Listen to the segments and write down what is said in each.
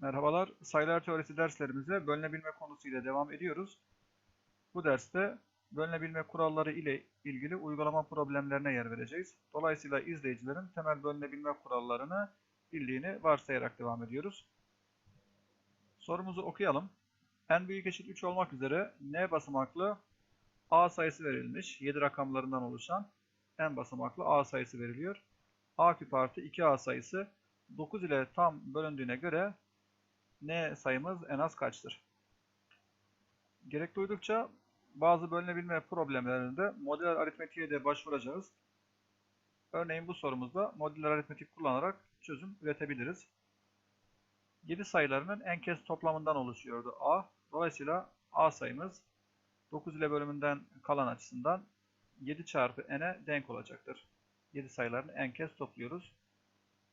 Merhabalar, sayılar teorisi derslerimize bölünebilme konusuyla devam ediyoruz. Bu derste bölünebilme kuralları ile ilgili uygulama problemlerine yer vereceğiz. Dolayısıyla izleyicilerin temel bölünebilme kurallarını bildiğini varsayarak devam ediyoruz. Sorumuzu okuyalım. n büyük eşit 3 olmak üzere n basamaklı a sayısı verilmiş. 7 rakamlarından oluşan n basamaklı a sayısı veriliyor. a küp artı 2a sayısı 9 ile tam bölündüğüne göre n sayımız en az kaçtır? Gerek duydukça bazı bölünebilme problemlerinde modeller aritmetiğe de başvuracağız. Örneğin bu sorumuzda modeller aritmetik kullanarak çözüm üretebiliriz. 7 sayılarının en kez toplamından oluşuyordu a. Dolayısıyla a sayımız 9 ile bölümünden kalan açısından 7 çarpı n'e denk olacaktır. 7 sayılarını en kez topluyoruz.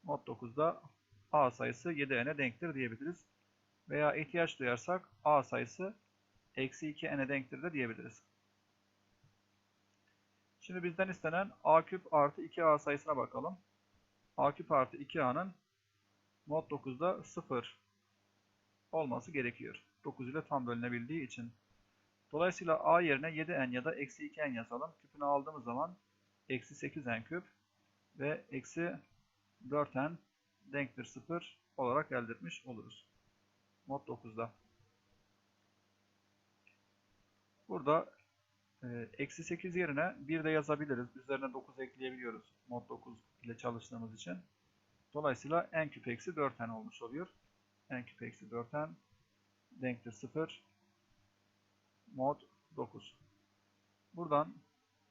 Mod 9'da a sayısı 7n'e denktir diyebiliriz. Veya ihtiyaç duyarsak a sayısı eksi 2n'e denktir de diyebiliriz. Şimdi bizden istenen a küp artı 2a sayısına bakalım. a küp artı 2a'nın mod 9'da 0 olması gerekiyor. 9 ile tam bölünebildiği için. Dolayısıyla a yerine 7n ya da eksi 2n yazalım. Küpünü aldığımız zaman eksi 8n küp ve eksi 4n denktir 0 olarak elde etmiş oluruz. Mod 9'da. Burada e, eksi 8 yerine 1 de yazabiliriz. Üzerine 9 ekleyebiliyoruz. Mod 9 ile çalıştığımız için. Dolayısıyla n küp eksi 4n olmuş oluyor. n küp eksi 4n denktir 0 mod 9. Buradan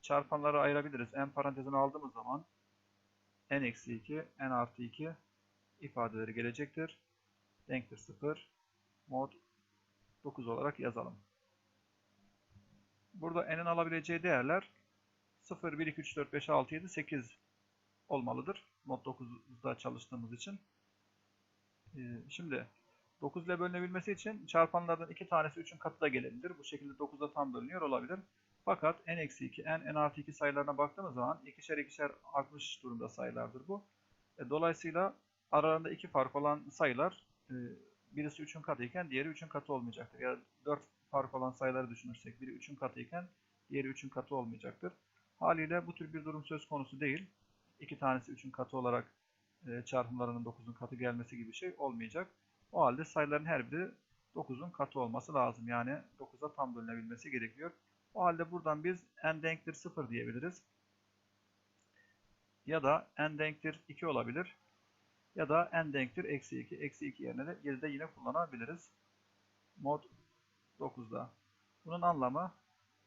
çarpanları ayırabiliriz. n parantezini aldığımız zaman n eksi 2, n artı 2 ifadeleri gelecektir. Denktir 0 mod 9 olarak yazalım. Burada n'in alabileceği değerler 0, 1, 2, 3, 4, 5, 6, 7, 8 olmalıdır. Mod 9'da çalıştığımız için. Ee, şimdi 9 ile bölünebilmesi için çarpanlardan iki tanesi 3'ün katı da gelebilir. Bu şekilde 9'da tam bölünüyor olabilir. Fakat n eksi 2, n, n artı 2 sayılarına baktığımız zaman ikişer ikişer artmış durumda sayılardır bu. E, dolayısıyla aralarında iki fark olan sayılar e, birisi 3'ün katı iken diğeri 3'ün katı olmayacaktır. Ya 4 fark olan sayıları düşünürsek biri 3'ün katı iken diğeri 3'ün katı olmayacaktır. Haliyle bu tür bir durum söz konusu değil. İki tanesi 3'ün katı olarak e, çarpımlarının 9'un katı gelmesi gibi bir şey olmayacak. O halde sayıların her biri 9'un katı olması lazım. Yani 9'a tam bölünebilmesi gerekiyor. O halde buradan biz n denktir 0 diyebiliriz. Ya da n denktir 2 olabilir. Ya da n denktir eksi 2. Eksi 2 yerine de 7'de yine kullanabiliriz. Mod 9'da. Bunun anlamı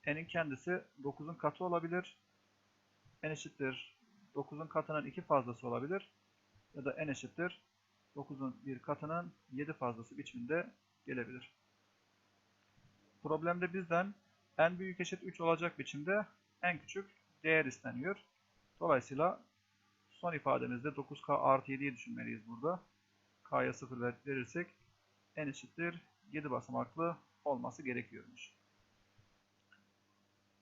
n'in kendisi 9'un katı olabilir. n eşittir 9'un katının 2 fazlası olabilir. Ya da n eşittir 9'un bir katının 7 fazlası biçiminde gelebilir. Problemde bizden n büyük eşit 3 olacak biçimde en küçük değer isteniyor. Dolayısıyla son ifademizde 9k artı 7'yi düşünmeliyiz burada. k'ya 0 verirsek n eşittir 7 basamaklı olması gerekiyormuş.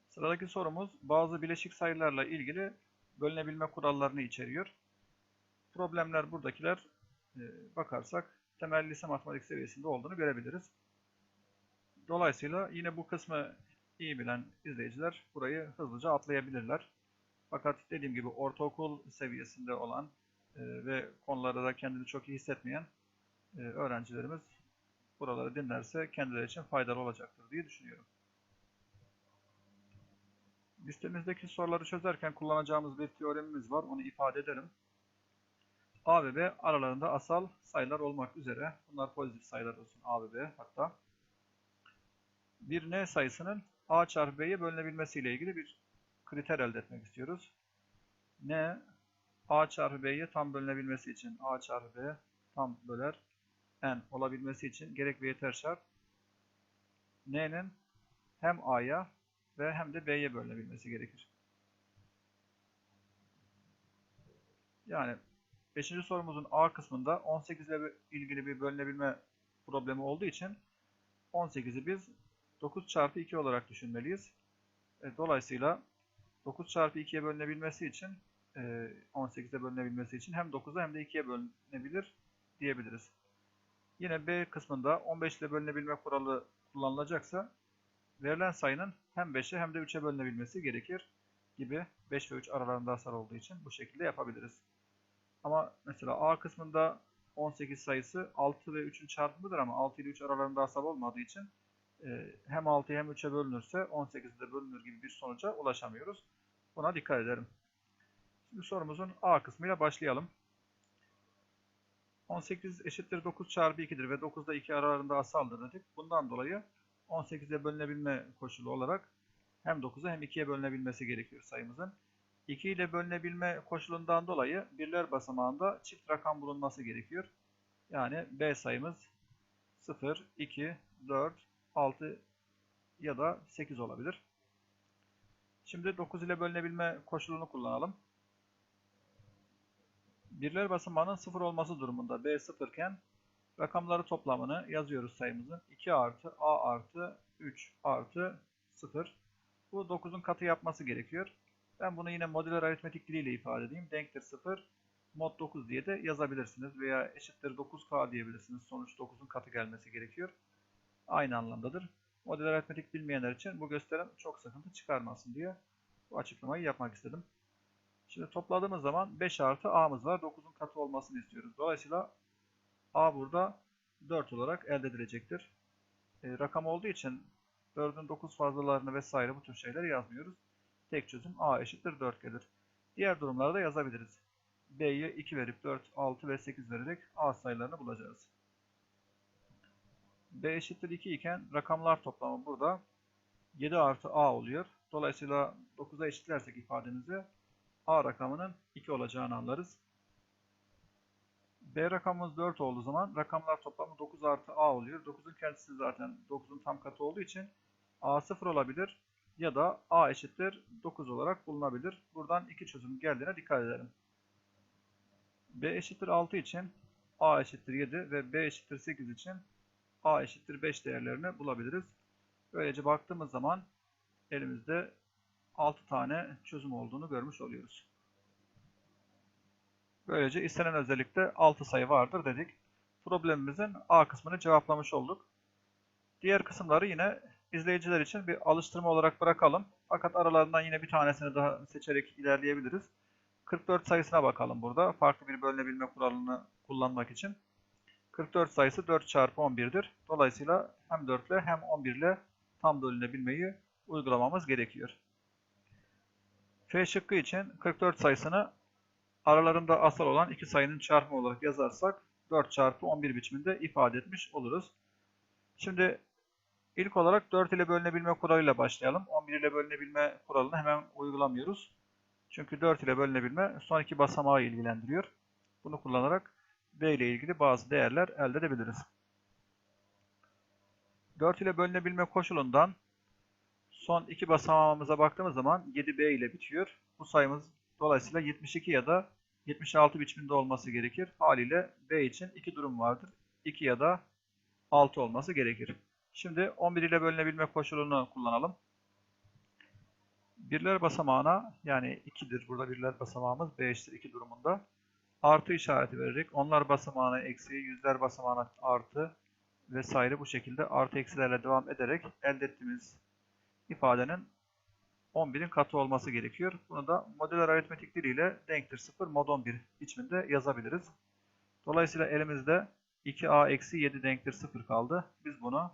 Sıradaki sorumuz bazı bileşik sayılarla ilgili bölünebilme kurallarını içeriyor. Problemler buradakiler e, bakarsak temel lise matematik seviyesinde olduğunu görebiliriz. Dolayısıyla yine bu kısmı iyi bilen izleyiciler burayı hızlıca atlayabilirler. Fakat dediğim gibi ortaokul seviyesinde olan e, ve konularda da kendini çok iyi hissetmeyen e, öğrencilerimiz buraları dinlerse kendileri için faydalı olacaktır diye düşünüyorum. Listemizdeki soruları çözerken kullanacağımız bir teoremimiz var. Onu ifade edelim. A ve B aralarında asal sayılar olmak üzere. Bunlar pozitif sayılar olsun A ve B hatta. Bir N sayısının A çarpı B'ye bölünebilmesiyle ilgili bir kriter elde etmek istiyoruz. N A çarpı B'ye tam bölünebilmesi için A çarpı B tam böler N olabilmesi için gerek ve yeter şart N'nin hem A'ya ve hem de B'ye bölünebilmesi gerekir. Yani 5. sorumuzun A kısmında 18 ile ilgili bir bölünebilme problemi olduğu için 18'i biz 9 çarpı 2 olarak düşünmeliyiz. E, dolayısıyla 9 çarpı 2'ye bölünebilmesi için 18'e bölünebilmesi için hem 9'a hem de 2'ye bölünebilir diyebiliriz. Yine B kısmında 15 ile bölünebilme kuralı kullanılacaksa verilen sayının hem 5'e hem de 3'e bölünebilmesi gerekir gibi 5 ve 3 aralarında asal olduğu için bu şekilde yapabiliriz. Ama mesela A kısmında 18 sayısı 6 ve 3'ün çarpımıdır ama 6 ile 3 aralarında asal olmadığı için hem 6'ya hem 3'e bölünürse 18'de bölünür gibi bir sonuca ulaşamıyoruz. Buna dikkat edelim. Şimdi sorumuzun A kısmıyla başlayalım. 18 eşittir 9 çarpı 2'dir ve 9 da 2 aralarında asaldır dedik. Bundan dolayı 18'e bölünebilme koşulu olarak hem 9'a hem 2'ye bölünebilmesi gerekiyor sayımızın. 2 ile bölünebilme koşulundan dolayı birler basamağında çift rakam bulunması gerekiyor. Yani B sayımız 0, 2, 4, 6 ya da 8 olabilir. Şimdi 9 ile bölünebilme koşulunu kullanalım. Birler basamağının 0 olması durumunda B 0 iken rakamları toplamını yazıyoruz sayımızın. 2 artı A artı 3 artı 0. Bu 9'un katı yapması gerekiyor. Ben bunu yine modüler aritmetik diliyle ifade edeyim. Denktir 0 mod 9 diye de yazabilirsiniz veya eşittir 9k diyebilirsiniz. Sonuç 9'un katı gelmesi gerekiyor. Aynı anlamdadır. Modüler aritmetik bilmeyenler için bu gösterem çok sıkıntı çıkarmasın diye bu açıklamayı yapmak istedim. Şimdi topladığımız zaman 5 artı a'mız var. 9'un katı olmasını istiyoruz. Dolayısıyla a burada 4 olarak elde edilecektir. E, rakam olduğu için 4'ün 9 fazlalarını vesaire bu tür şeyler yazmıyoruz. Tek çözüm a eşittir 4 gelir. Diğer durumlarda yazabiliriz. b'ye 2 verip 4, 6 ve 8 vererek a sayılarını bulacağız. B eşittir 2 iken rakamlar toplamı burada 7 artı a oluyor. Dolayısıyla 9'a eşitlersek ifademizi A rakamının 2 olacağını anlarız. B rakamımız 4 olduğu zaman rakamlar toplamı 9 artı A oluyor. 9'un kendisi zaten 9'un tam katı olduğu için A 0 olabilir ya da A eşittir 9 olarak bulunabilir. Buradan iki çözüm geldiğine dikkat edelim. B eşittir 6 için A eşittir 7 ve B eşittir 8 için A eşittir 5 değerlerini bulabiliriz. Böylece baktığımız zaman elimizde 6 tane çözüm olduğunu görmüş oluyoruz. Böylece istenen özellikle 6 sayı vardır dedik. Problemimizin A kısmını cevaplamış olduk. Diğer kısımları yine izleyiciler için bir alıştırma olarak bırakalım. Fakat aralarından yine bir tanesini daha seçerek ilerleyebiliriz. 44 sayısına bakalım burada. Farklı bir bölünebilme kuralını kullanmak için. 44 sayısı 4 çarpı 11'dir. Dolayısıyla hem 4 ile hem 11 ile tam bölünebilmeyi uygulamamız gerekiyor. F şıkkı için 44 sayısını aralarında asal olan iki sayının çarpımı olarak yazarsak 4 çarpı 11 biçiminde ifade etmiş oluruz. Şimdi ilk olarak 4 ile bölünebilme kuralıyla başlayalım. 11 ile bölünebilme kuralını hemen uygulamıyoruz. Çünkü 4 ile bölünebilme son iki basamağı ilgilendiriyor. Bunu kullanarak B ile ilgili bazı değerler elde edebiliriz. 4 ile bölünebilme koşulundan Son iki basamağımıza baktığımız zaman 7B ile bitiyor. Bu sayımız dolayısıyla 72 ya da 76 biçiminde olması gerekir. Haliyle B için iki durum vardır. 2 ya da 6 olması gerekir. Şimdi 11 ile bölünebilme koşulunu kullanalım. Birler basamağına yani 2'dir burada birler basamağımız B eşittir 2 durumunda. Artı işareti vererek onlar basamağına eksi, yüzler basamağına artı vesaire bu şekilde artı eksilerle devam ederek elde ettiğimiz ifadenin 11'in katı olması gerekiyor. Bunu da modüler aritmetik diliyle denktir 0 mod 11 biçiminde yazabiliriz. Dolayısıyla elimizde 2a eksi 7 denktir 0 kaldı. Biz bunu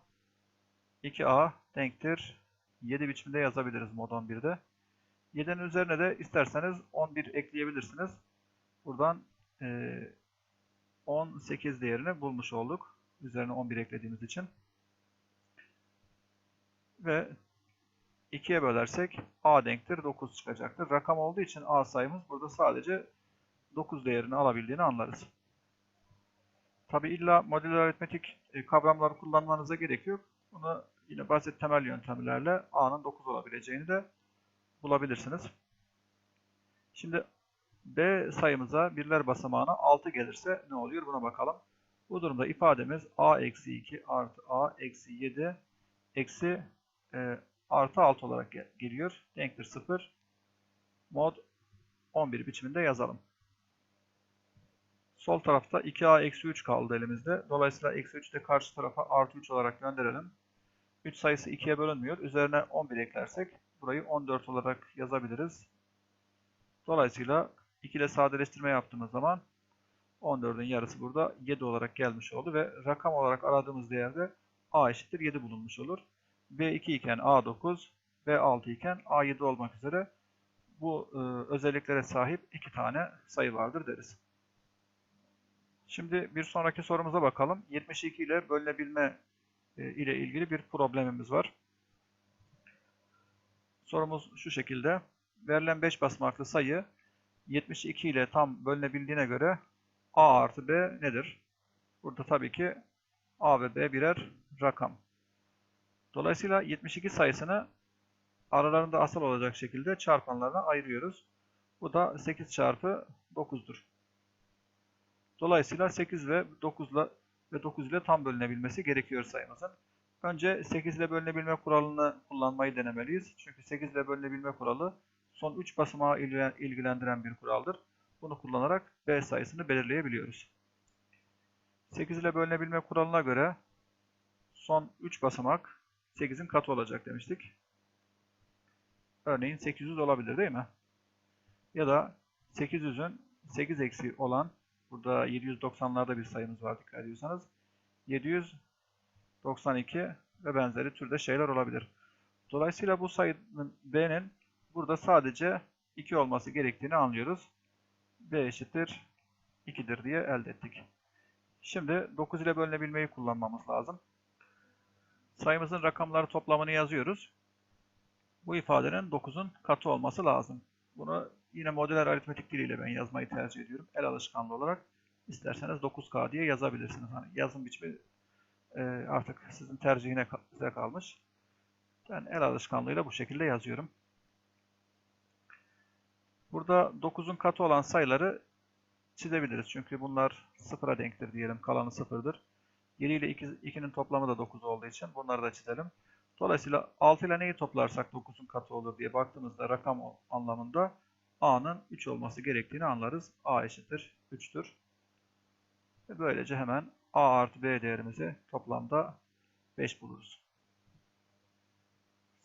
2a denktir 7 biçiminde yazabiliriz mod 11'de. 7'nin üzerine de isterseniz 11 ekleyebilirsiniz. Buradan 18 değerini bulmuş olduk. Üzerine 11 eklediğimiz için. Ve 2'ye bölersek a denktir 9 çıkacaktır. Rakam olduğu için a sayımız burada sadece 9 değerini alabildiğini anlarız. Tabi illa modüler aritmetik e, kavramları kullanmanıza gerek yok. Bunu yine basit temel yöntemlerle a'nın 9 olabileceğini de bulabilirsiniz. Şimdi b sayımıza birler basamağına 6 gelirse ne oluyor buna bakalım. Bu durumda ifademiz a eksi 2 artı a eksi 7 eksi e, artı 6 olarak gel geliyor. Denktir 0. Mod 11 biçiminde yazalım. Sol tarafta 2a eksi 3 kaldı elimizde. Dolayısıyla eksi 3'ü de karşı tarafa artı 3 olarak gönderelim. 3 sayısı 2'ye bölünmüyor. Üzerine 11 eklersek burayı 14 olarak yazabiliriz. Dolayısıyla 2 ile sadeleştirme yaptığımız zaman 14'ün yarısı burada 7 olarak gelmiş oldu ve rakam olarak aradığımız değerde a eşittir 7 bulunmuş olur. B2 iken A9, B6 iken A7 olmak üzere bu e, özelliklere sahip iki tane sayı vardır deriz. Şimdi bir sonraki sorumuza bakalım. 72 ile bölünebilme e, ile ilgili bir problemimiz var. Sorumuz şu şekilde. Verilen 5 basamaklı sayı 72 ile tam bölünebildiğine göre a artı b nedir? Burada tabii ki a ve b birer rakam. Dolayısıyla 72 sayısını aralarında asal olacak şekilde çarpanlarına ayırıyoruz. Bu da 8 çarpı 9'dur. Dolayısıyla 8 ve 9 ile ve 9 ile tam bölünebilmesi gerekiyor sayımızın. Önce 8 ile bölünebilme kuralını kullanmayı denemeliyiz. Çünkü 8 ile bölünebilme kuralı son 3 basamağı ilgilendiren bir kuraldır. Bunu kullanarak B sayısını belirleyebiliyoruz. 8 ile bölünebilme kuralına göre son 3 basamak 8'in katı olacak demiştik. Örneğin 800 olabilir değil mi? Ya da 800'ün 8 eksi olan burada 790'larda bir sayımız var dikkat ediyorsanız 792 ve benzeri türde şeyler olabilir. Dolayısıyla bu sayının B'nin burada sadece 2 olması gerektiğini anlıyoruz. B eşittir 2'dir diye elde ettik. Şimdi 9 ile bölünebilmeyi kullanmamız lazım. Sayımızın rakamları toplamını yazıyoruz. Bu ifadenin 9'un katı olması lazım. Bunu yine modeler aritmetik diliyle ben yazmayı tercih ediyorum. El alışkanlığı olarak isterseniz 9K diye yazabilirsiniz. Hani yazım biçimi e, artık sizin tercihine size kalmış. Ben el alışkanlığıyla bu şekilde yazıyorum. Burada 9'un katı olan sayıları çizebiliriz. Çünkü bunlar sıfıra denktir diyelim. Kalanı sıfırdır. 7 ile 2, 2'nin toplamı da 9 olduğu için bunları da çizelim. Dolayısıyla 6 ile neyi toplarsak 9'un katı olur diye baktığımızda rakam anlamında a'nın 3 olması gerektiğini anlarız. a eşittir 3'tür. Ve böylece hemen a artı b değerimizi toplamda 5 buluruz.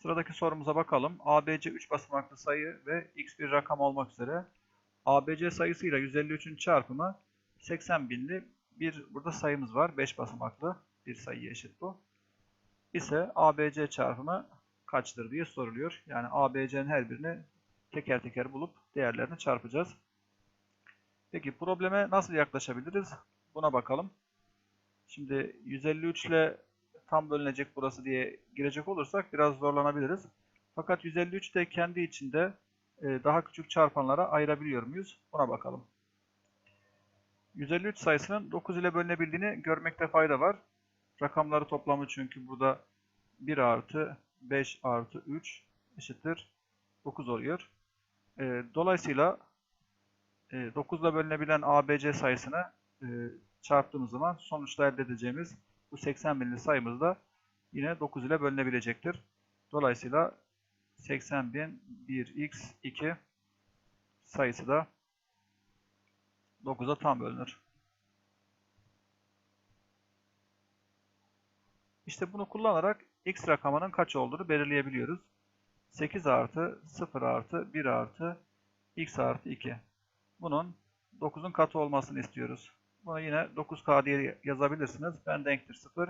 Sıradaki sorumuza bakalım. ABC 3 basamaklı sayı ve x bir rakam olmak üzere ABC sayısıyla 153'ün çarpımı 80 binli bir burada sayımız var. 5 basamaklı bir sayıya eşit bu. İse ABC çarpımı kaçtır diye soruluyor. Yani ABC'nin her birini teker teker bulup değerlerini çarpacağız. Peki probleme nasıl yaklaşabiliriz? Buna bakalım. Şimdi 153 ile tam bölünecek burası diye girecek olursak biraz zorlanabiliriz. Fakat 153 de kendi içinde e, daha küçük çarpanlara ayırabiliyor muyuz? Buna bakalım. 153 sayısının 9 ile bölünebildiğini görmekte fayda var. Rakamları toplamı çünkü burada 1 artı 5 artı 3 eşittir 9 oluyor. E, dolayısıyla e, 9 ile bölünebilen ABC sayısını e, çarptığımız zaman sonuçta elde edeceğimiz bu 80 binli sayımız da yine 9 ile bölünebilecektir. Dolayısıyla 80 bin 1x2 sayısı da 9'a tam bölünür. İşte bunu kullanarak x rakamının kaç olduğunu belirleyebiliyoruz. 8 artı 0 artı 1 artı x artı 2. Bunun 9'un katı olmasını istiyoruz. Bunu yine 9k diye yazabilirsiniz. Ben denktir 0.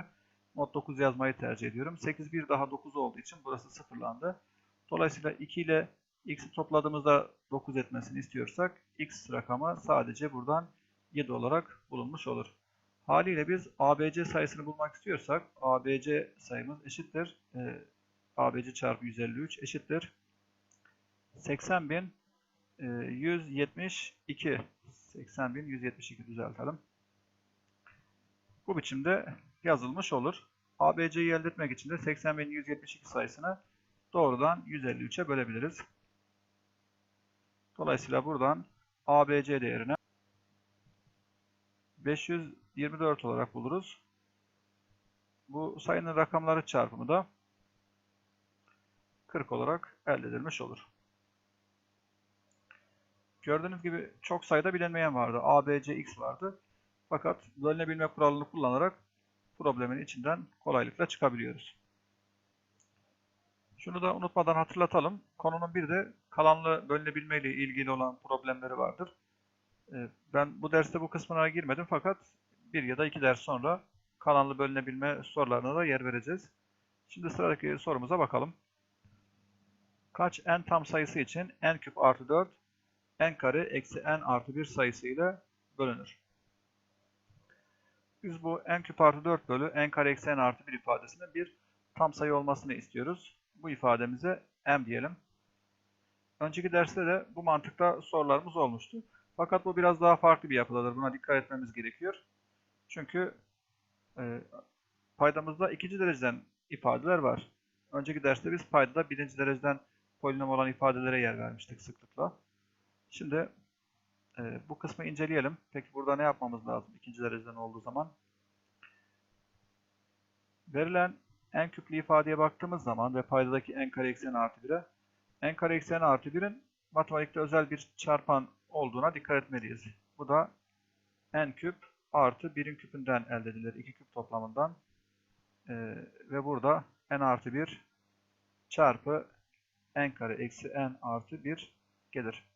Not 9 yazmayı tercih ediyorum. 8 bir daha 9 olduğu için burası sıfırlandı. Dolayısıyla 2 ile x'i topladığımızda 9 etmesini istiyorsak x rakamı sadece buradan 7 olarak bulunmuş olur. Haliyle biz ABC sayısını bulmak istiyorsak ABC sayımız eşittir. E, ABC çarpı 153 eşittir. 80.172 80.172 düzeltelim. Bu biçimde yazılmış olur. ABC'yi elde etmek için de 80.172 sayısını doğrudan 153'e bölebiliriz. Dolayısıyla buradan ABC değerini 524 olarak buluruz. Bu sayının rakamları çarpımı da 40 olarak elde edilmiş olur. Gördüğünüz gibi çok sayıda bilinmeyen vardı. A, B, C, X vardı. Fakat bölünebilme kuralını kullanarak problemin içinden kolaylıkla çıkabiliyoruz. Şunu da unutmadan hatırlatalım. Konunun bir de kalanlı bölünebilme ile ilgili olan problemleri vardır. Ee, ben bu derste bu kısmına girmedim fakat bir ya da iki ders sonra kalanlı bölünebilme sorularına da yer vereceğiz. Şimdi sıradaki sorumuza bakalım. Kaç n tam sayısı için n küp artı 4 n kare eksi n artı 1 sayısı ile bölünür? Biz bu n küp artı 4 bölü n kare eksi n artı 1 ifadesinin bir tam sayı olmasını istiyoruz. Bu ifademize m diyelim. Önceki derste de bu mantıkta sorularımız olmuştu. Fakat bu biraz daha farklı bir yapıdadır. Buna dikkat etmemiz gerekiyor. Çünkü e, paydamızda ikinci dereceden ifadeler var. Önceki derste biz paydada birinci dereceden polinom olan ifadelere yer vermiştik sıklıkla. Şimdi e, bu kısmı inceleyelim. Peki burada ne yapmamız lazım ikinci dereceden olduğu zaman? Verilen n küplü ifadeye baktığımız zaman ve paydadaki n kare eksi n artı 1'e n kare eksi n artı 1'in matematikte özel bir çarpan olduğuna dikkat etmeliyiz. Bu da n küp artı 1'in küpünden elde edilir. 2 küp toplamından. Ee, ve burada n artı 1 çarpı n kare eksi n artı 1 gelir.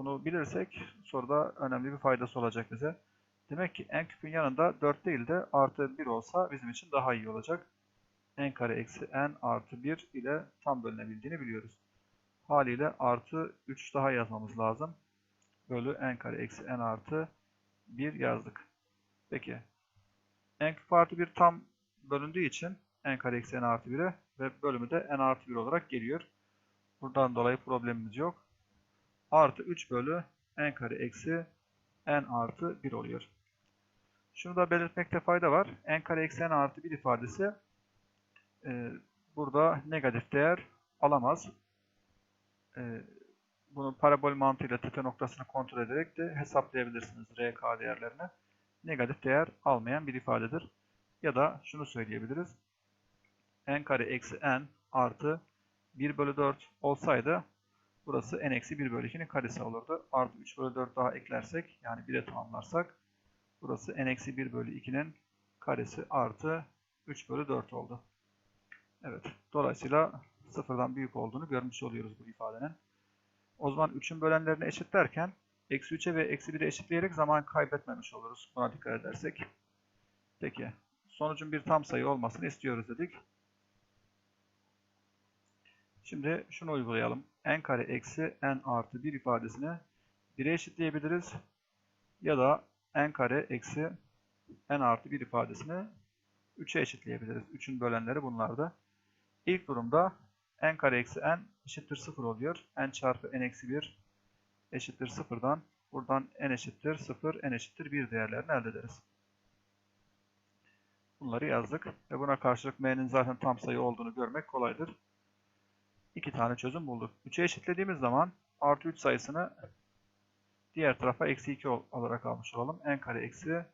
Bunu bilirsek soruda önemli bir faydası olacak bize. Demek ki n küpün yanında 4 değil de artı 1 olsa bizim için daha iyi olacak. n kare eksi n artı 1 ile tam bölünebildiğini biliyoruz. Haliyle artı 3 daha yazmamız lazım. Bölü n kare eksi n artı 1 yazdık. Peki. n küp artı 1 tam bölündüğü için n kare eksi n artı 1'e ve bölümü de n artı 1 olarak geliyor. Buradan dolayı problemimiz yok. Artı 3 bölü n kare eksi n artı 1 oluyor. Şunu da belirtmekte fayda var. n kare eksi n artı 1 ifadesi e, burada negatif değer alamaz. E, bunu parabol mantığıyla tepe noktasını kontrol ederek de hesaplayabilirsiniz RK değerlerini. Negatif değer almayan bir ifadedir. Ya da şunu söyleyebiliriz. n kare eksi n artı 1 bölü 4 olsaydı burası n eksi 1 bölü 2'nin karesi olurdu. Artı 3 bölü 4 daha eklersek yani 1'e tamamlarsak burası n eksi 1 bölü 2'nin karesi artı 3 bölü 4 oldu. Evet. Dolayısıyla sıfırdan büyük olduğunu görmüş oluyoruz bu ifadenin. O zaman 3'ün bölenlerini eşitlerken eksi 3'e ve eksi 1'e eşitleyerek zaman kaybetmemiş oluruz. Buna dikkat edersek. Peki. Sonucun bir tam sayı olmasını istiyoruz dedik. Şimdi şunu uygulayalım. N kare eksi n artı 1 ifadesini 1'e eşitleyebiliriz. Ya da n kare eksi n artı 1 ifadesini 3'e eşitleyebiliriz. 3'ün bölenleri bunlardı. İlk durumda n kare eksi n eşittir 0 oluyor. n çarpı n eksi 1 eşittir 0'dan buradan n eşittir 0, n eşittir 1 değerlerini elde ederiz. Bunları yazdık ve buna karşılık m'nin zaten tam sayı olduğunu görmek kolaydır. İki tane çözüm bulduk. 3'e eşitlediğimiz zaman artı 3 sayısını diğer tarafa eksi 2 olarak almış olalım. n kare eksi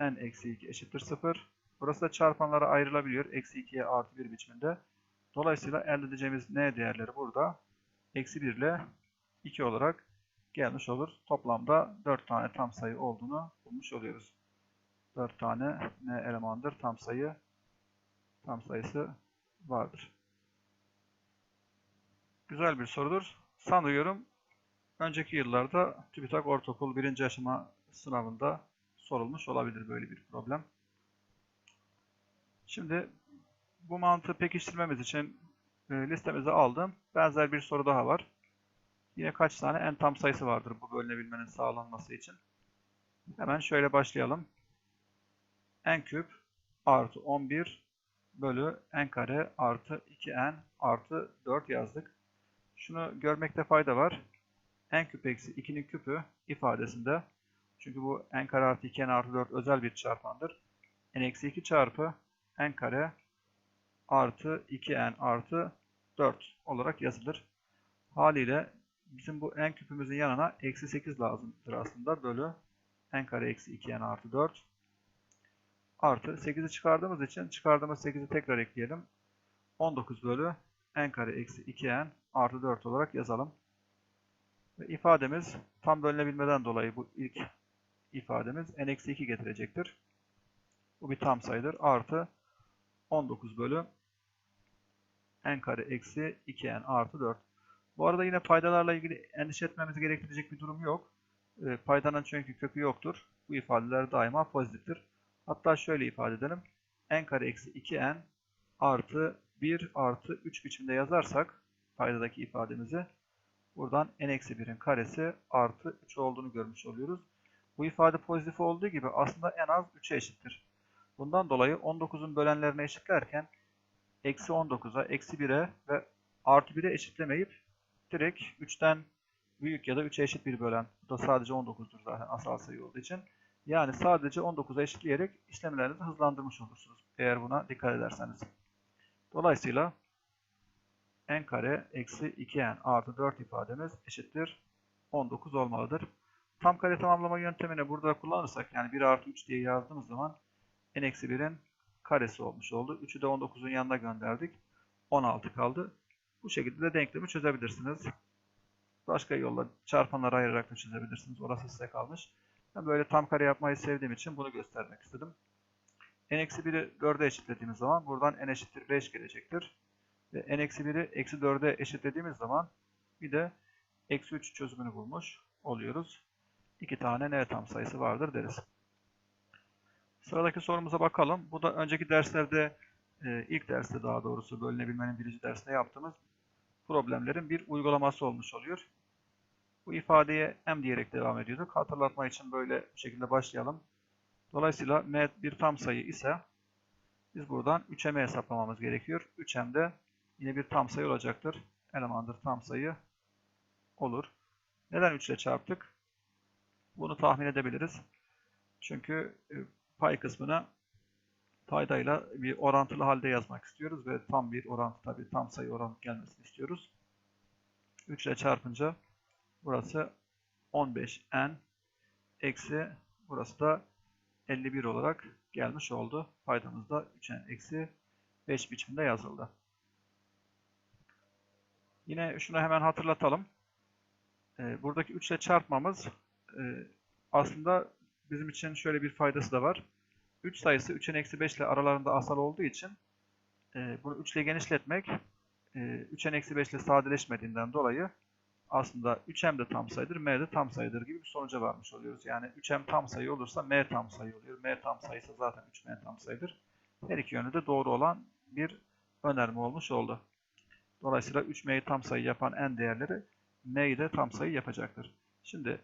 n eksi 2 eşittir 0. Burası da çarpanlara ayrılabiliyor. Eksi 2'ye artı 1 biçiminde. Dolayısıyla elde edeceğimiz n değerleri burada eksi 1 ile 2 olarak gelmiş olur. Toplamda 4 tane tam sayı olduğunu bulmuş oluyoruz. 4 tane n elemandır tam sayı tam sayısı vardır. Güzel bir sorudur. Sanıyorum önceki yıllarda TÜBİTAK Ortaokul 1. aşama sınavında sorulmuş olabilir böyle bir problem. Şimdi bu mantığı pekiştirmemiz için e, listemize aldım. Benzer bir soru daha var. Yine kaç tane en tam sayısı vardır bu bölünebilmenin sağlanması için. Hemen şöyle başlayalım. n küp artı 11 bölü n kare artı 2n artı 4 yazdık. Şunu görmekte fayda var. n küp eksi 2'nin küpü ifadesinde çünkü bu n kare artı 2n artı 4 özel bir çarpandır. n eksi 2 çarpı n kare artı 2n artı 4 olarak yazılır. Haliyle bizim bu n küpümüzün yanına eksi 8 lazımdır aslında. Bölü n kare eksi 2n artı 4 artı 8'i çıkardığımız için çıkardığımız 8'i tekrar ekleyelim. 19 bölü n kare eksi 2n artı 4 olarak yazalım. Ve ifademiz tam bölünebilmeden dolayı bu ilk ifademiz n-2 getirecektir. Bu bir tam sayıdır. Artı 19 bölü n kare eksi 2n artı 4. Bu arada yine paydalarla ilgili endişe etmemizi gerektirecek bir durum yok. E, paydanın çünkü kökü yoktur. Bu ifadeler daima pozitiftir. Hatta şöyle ifade edelim. n kare eksi 2n artı 1 artı 3 biçimde yazarsak paydadaki ifademizi buradan n-1'in karesi artı 3 olduğunu görmüş oluyoruz. Bu ifade pozitif olduğu gibi aslında en az 3'e eşittir. Bundan dolayı 19'un bölenlerine eşitlerken eksi 19'a, eksi 1'e ve artı 1'e eşitlemeyip direkt 3'ten büyük ya da 3'e eşit bir bölen. Bu da sadece 19'dur zaten asal sayı olduğu için. Yani sadece 19'a eşitleyerek işlemlerinizi hızlandırmış olursunuz. Eğer buna dikkat ederseniz. Dolayısıyla n kare eksi 2n artı 4 ifademiz eşittir 19 olmalıdır. Tam kare tamamlama yöntemini burada kullanırsak yani 1 artı 3 diye yazdığımız zaman n eksi 1'in karesi olmuş oldu. 3'ü de 19'un yanına gönderdik. 16 kaldı. Bu şekilde de denklemi çözebilirsiniz. Başka yolla çarpanlara ayırarak da çözebilirsiniz. Orası size kalmış. Ben böyle tam kare yapmayı sevdiğim için bunu göstermek istedim. N-1'i 4'e eşitlediğimiz zaman buradan n eşittir 5 gelecektir. Ve n-1'i eksi 4'e eşitlediğimiz zaman bir de eksi 3 çözümünü bulmuş oluyoruz. İki tane n tam sayısı vardır deriz. Sıradaki sorumuza bakalım. Bu da önceki derslerde, e, ilk derste daha doğrusu bölünebilmenin birinci dersinde yaptığımız problemlerin bir uygulaması olmuş oluyor. Bu ifadeye m diyerek devam ediyorduk. Hatırlatma için böyle bu şekilde başlayalım. Dolayısıyla m bir tam sayı ise biz buradan 3m'i hesaplamamız gerekiyor. 3m de yine bir tam sayı olacaktır. Elemandır tam sayı olur. Neden 3 ile çarptık? Bunu tahmin edebiliriz. Çünkü e, pay kısmına paydayla bir orantılı halde yazmak istiyoruz ve tam bir orantı tabi tam sayı oranı gelmesini istiyoruz. 3 ile çarpınca burası 15n eksi burası da 51 olarak gelmiş oldu. Paydamızda 3n eksi 5 biçimde yazıldı. Yine şunu hemen hatırlatalım. Ee, buradaki 3 ile çarpmamız e, aslında bizim için şöyle bir faydası da var. 3 sayısı 3'ün eksi 5 ile aralarında asal olduğu için e, bunu 3 ile genişletmek e, 3'en eksi 5 ile sadeleşmediğinden dolayı aslında 3m de tam sayıdır, m de tam sayıdır gibi bir sonuca varmış oluyoruz. Yani 3m tam sayı olursa m tam sayı oluyor. m tam sayısı zaten 3m tam sayıdır. Her iki yönü de doğru olan bir önerme olmuş oldu. Dolayısıyla 3m'yi tam sayı yapan n değerleri m'yi de tam sayı yapacaktır. Şimdi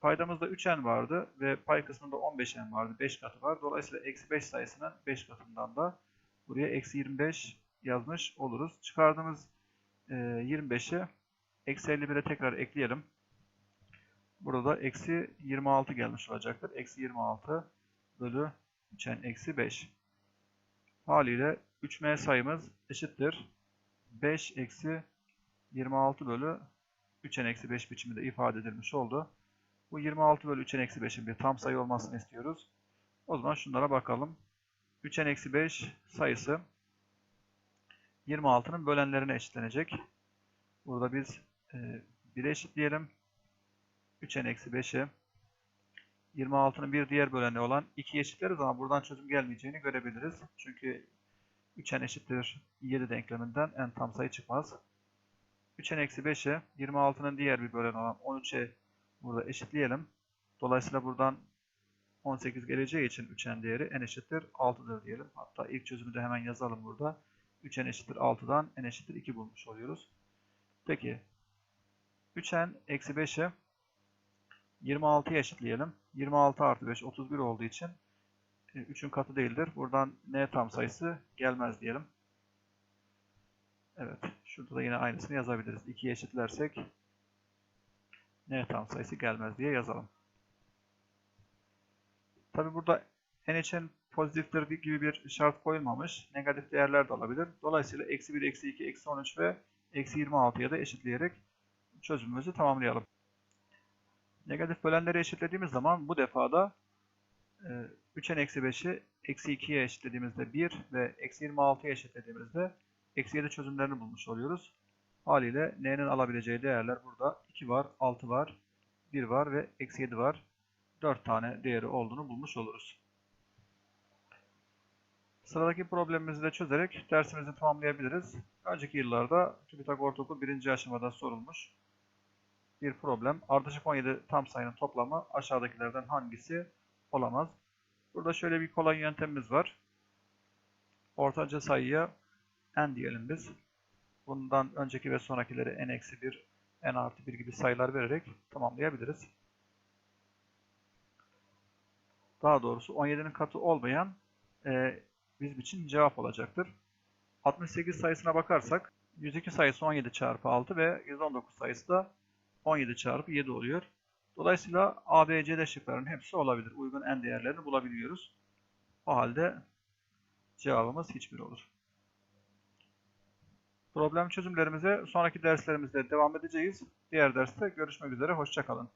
Paydamızda 3n vardı ve pay kısmında 15n vardı. 5 katı var. Dolayısıyla eksi 5 sayısının 5 katından da buraya eksi 25 yazmış oluruz. Çıkardığımız e, 25'i eksi 51'e tekrar ekleyelim. Burada eksi 26 gelmiş olacaktır. Eksi 26 bölü 3n eksi 5. Haliyle 3m sayımız eşittir. 5 eksi 26 bölü 3n eksi 5 biçiminde ifade edilmiş oldu. Bu 26 bölü 3'en eksi 5'in bir tam sayı olmasını istiyoruz. O zaman şunlara bakalım. 3'en eksi 5 sayısı 26'nın bölenlerine eşitlenecek. Burada biz e, 1'e eşitleyelim. 3'en eksi 5'i 26'nın bir diğer böleni olan 2'ye eşitleriz ama buradan çözüm gelmeyeceğini görebiliriz. Çünkü 3'en eşittir 7 denkleminden en tam sayı çıkmaz. 3'en eksi 5'e 26'nın diğer bir böleni olan 13'e Burada eşitleyelim. Dolayısıyla buradan 18 geleceği için 3n değeri n eşittir 6'dır diyelim. Hatta ilk çözümü de hemen yazalım burada. 3n eşittir 6'dan n eşittir 2 bulmuş oluyoruz. Peki 3n eksi 5'i 26'ya eşitleyelim. 26 artı 5 31 olduğu için 3'ün e, katı değildir. Buradan n tam sayısı gelmez diyelim. Evet. Şurada da yine aynısını yazabiliriz. 2'ye eşitlersek n tam sayısı gelmez diye yazalım. Tabi burada n için pozitiftir gibi bir şart koyulmamış. Negatif değerler de alabilir. Dolayısıyla eksi 1, eksi 2, eksi 13 ve eksi 26'ya da eşitleyerek çözümümüzü tamamlayalım. Negatif bölenleri eşitlediğimiz zaman bu defada 3'en eksi 5'i eksi 2'ye eşitlediğimizde 1 ve eksi 26'ya eşitlediğimizde eksi 7 çözümlerini bulmuş oluyoruz. Haliyle n'nin alabileceği değerler burada 2 var, 6 var, 1 var ve eksi 7 var. 4 tane değeri olduğunu bulmuş oluruz. Sıradaki problemimizi de çözerek dersimizi tamamlayabiliriz. Önceki yıllarda TÜBİTAK Ortaokul 1. aşamada sorulmuş bir problem. Ardışık 17 tam sayının toplamı aşağıdakilerden hangisi olamaz? Burada şöyle bir kolay yöntemimiz var. Ortanca sayıya n diyelim biz. Bundan önceki ve sonrakileri n-1, n artı 1 gibi sayılar vererek tamamlayabiliriz. Daha doğrusu 17'nin katı olmayan e, bizim için cevap olacaktır. 68 sayısına bakarsak 102 sayısı 17 çarpı 6 ve 119 sayısı da 17 çarpı 7 oluyor. Dolayısıyla A, B, C, D şıklarının hepsi olabilir. Uygun n değerlerini bulabiliyoruz. O halde cevabımız hiçbir olur. Problem çözümlerimize sonraki derslerimizde devam edeceğiz. Diğer derste görüşmek üzere. Hoşçakalın.